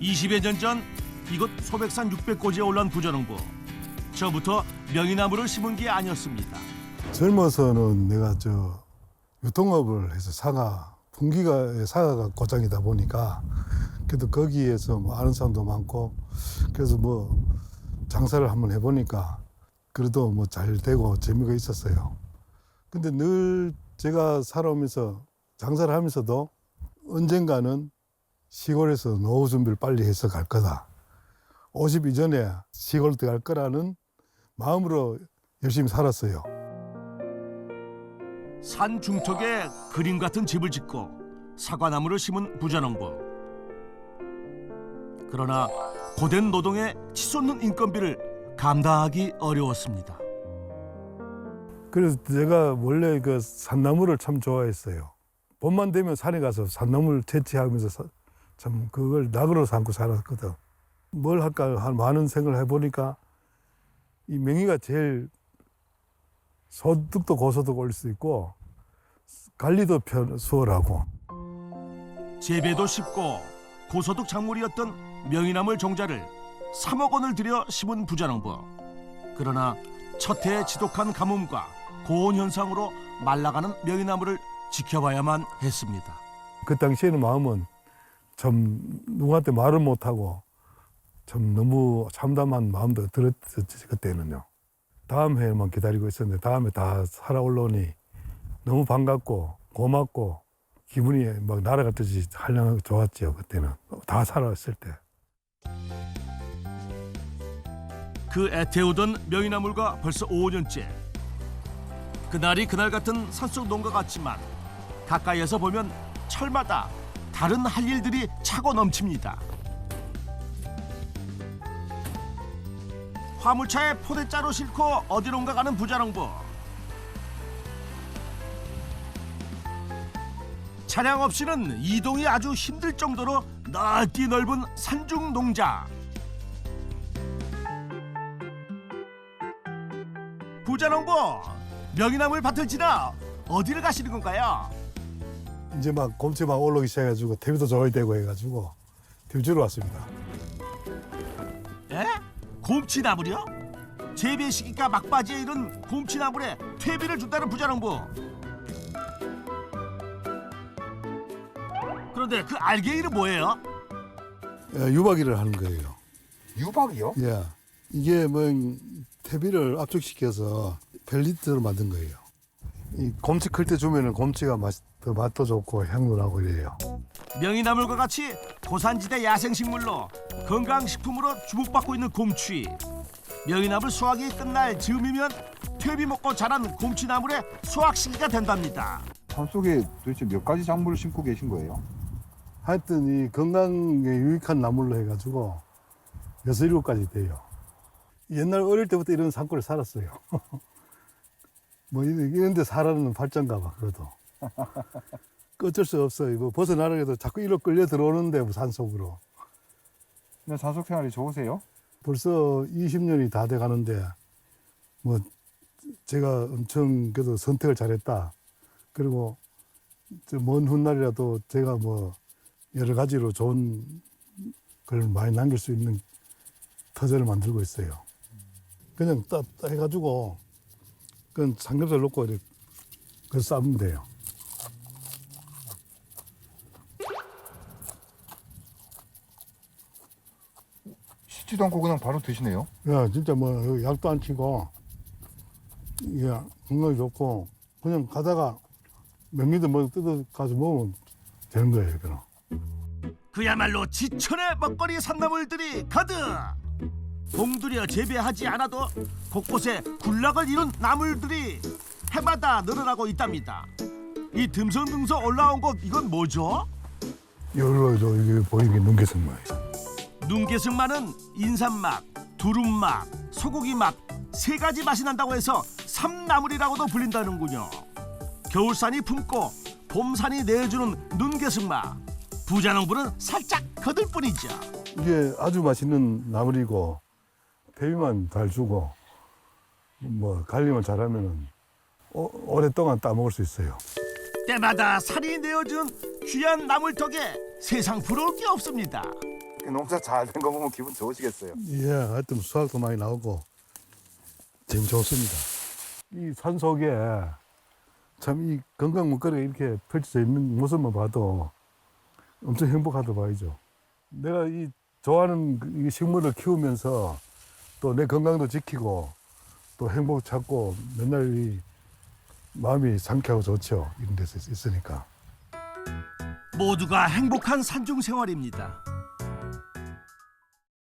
20여 년 전 이곳 소백산 600고지에 올라온 부전홍부. 저부터 명이나무를 심은 게 아니었습니다. 젊어서는 내가 저 유통업을 해서 사과 분기가 사과가 고장이다 보니까 그래도 거기에서 뭐 아는 사람도 많고 그래서 뭐 장사를 한번 해보니까 그래도 뭐 잘 되고 재미가 있었어요. 근데 늘 제가 살아오면서 장사를 하면서도 언젠가는 시골에서 노후 준비를 빨리 해서 갈 거다. 50 이전에 시골 들어갈 거라는 마음으로 열심히 살았어요. 산 중턱에 그림 같은 집을 짓고 사과나무를 심은 부전홍부. 그러나 고된 노동에 치솟는 인건비를 감당하기 어려웠습니다. 그래서 제가 원래 그 산나무를 참 좋아했어요. 봄만 되면 산에 가서 산나무를 채취하면서 사- 참 그걸 낙으로 삼고 살았거든. 뭘 할까 한 많은 생각을 해보니까 이 명의가 제일 소득도 고소득 올릴 수 있고 관리도 편 수월하고 재배도 쉽고 고소득 작물이었던 명이나물 종자를 3억 원을 들여 심은 부자농부. 그러나 첫 해의 지독한 가뭄과 고온 현상으로 말라가는 명이나물을 지켜봐야만 했습니다. 그 당시에는 마음은 참 누구한테 말을 못하고 참 너무 참담한 마음도 들었지 그때는요. 다음 해만 기다리고 있었는데 다음에 다 살아 올라오니 너무 반갑고 고맙고 기분이 막 날아갔듯이 한량하고 좋았지요 그때는 다 살아왔을 때. 그 애태우던 명이나물과 벌써 5년째. 그날이 그날 같은 산속 농가 같지만 가까이에서 보면 철마다 다른 할 일들이 차고 넘칩니다. 화물차에 포대자루 싣고 어디론가 가는 부자농부. 차량 없이는 이동이 아주 힘들 정도로 넓디 넓은 산중 농자. 부자농부 명이나물 밭을 지나 어디를 가시는 건가요? 이제 막 곰치 막 올라오기 시작해가지고 TV도 좋아야 되고 해가지고 주러 왔습니다. 에? 곰치나물이요? 재배 시기가 막바지에 이른 곰치나물에 퇴비를 준다는 부자농부. 그런데 그 알갱이는 뭐예요? 예, 유박이를 하는 거예요. 유박이요? 예. 이게 뭐 퇴비를 압축시켜서 펠리트로 만든 거예요. 이 곰치 클 때 주면은 곰치가 맛, 더 맛도 좋고 향도 나고 이래요. 명이나물과 같이 고산지대 야생식물로 건강식품으로 주목받고 있는 곰취. 명이나물 수확이 끝날 즈음이면 퇴비 먹고 자란 곰치나물의 수확 시기가 된답니다. 산속에 도대체 몇 가지 작물을 심고 계신 거예요? 하여튼 이 건강에 유익한 나물로 해가지고 여섯 일곱 가지 돼요. 옛날 어릴 때부터 이런 산골에 살았어요. 뭐 이- 이런 데 살아는 발전가 봐 그래도. 그 어쩔 수 없어요. 뭐 벗어나려고 해도 자꾸 이로 끌려 들어오는데 뭐 산속으로. 근데 산속 생활이 좋으세요? 벌써 20년이 다 돼 가는데 뭐 제가 엄청 그래도 선택을 잘했다. 그리고 저먼 훗날이라도 제가 뭐 여러 가지로 좋은 걸 많이 남길 수 있는 터전을 만들고 있어요. 그냥 따, 따 해가지고 그건 삼겹살 넣고 이렇게 그 싸면 돼요. 씻지도 않고 그냥 바로 드시네요? 야, 진짜 뭐 약도 안 치고 이게 건강이 좋고 그냥 가다가 명미도 뭐 뜯어 가서 먹으면 되는 거예요, 그럼. 그야말로 지천의 먹거리 산나물들이 가득. 공들여 재배하지 않아도 곳곳에 군락을 이룬 나물들이 해마다 늘어나고 있답니다. 이 듬성듬성 올라온 것 이건 뭐죠? 여기로 이게 보이는 게 눈개승마예요. 눈개승마는 인삼맛, 두릅맛, 소고기 맛 세 가지 맛이 난다고 해서 삼나물이라고도 불린다는군요. 겨울산이 품고 봄산이 내주는 눈개승마. 부자농부는 살짝 거들 뿐이죠. 이게 아주 맛있는 나물이고 배비만 잘 주고 뭐 관리만 잘하면은 오, 오랫동안 따먹을 수 있어요. 때마다 살이 내어준 귀한 나물 덕에 세상 부러울 게 없습니다. 농사 잘 된 거 보면 기분 좋으시겠어요. 예, 하여튼 수확도 많이 나오고 재미 좋습니다. 이 산 속에 참 이 건강 먹거리가 이렇게 펼쳐져 있는 모습만 봐도 엄청 행복하다 봐야죠. 내가 이 좋아하는 그이 식물을 키우면서 또 내 건강도 지키고 또 행복 찾고 맨날 이 마음이 상쾌하고 좋죠. 이런 데서 있으니까. 모두가 행복한 산중 생활입니다.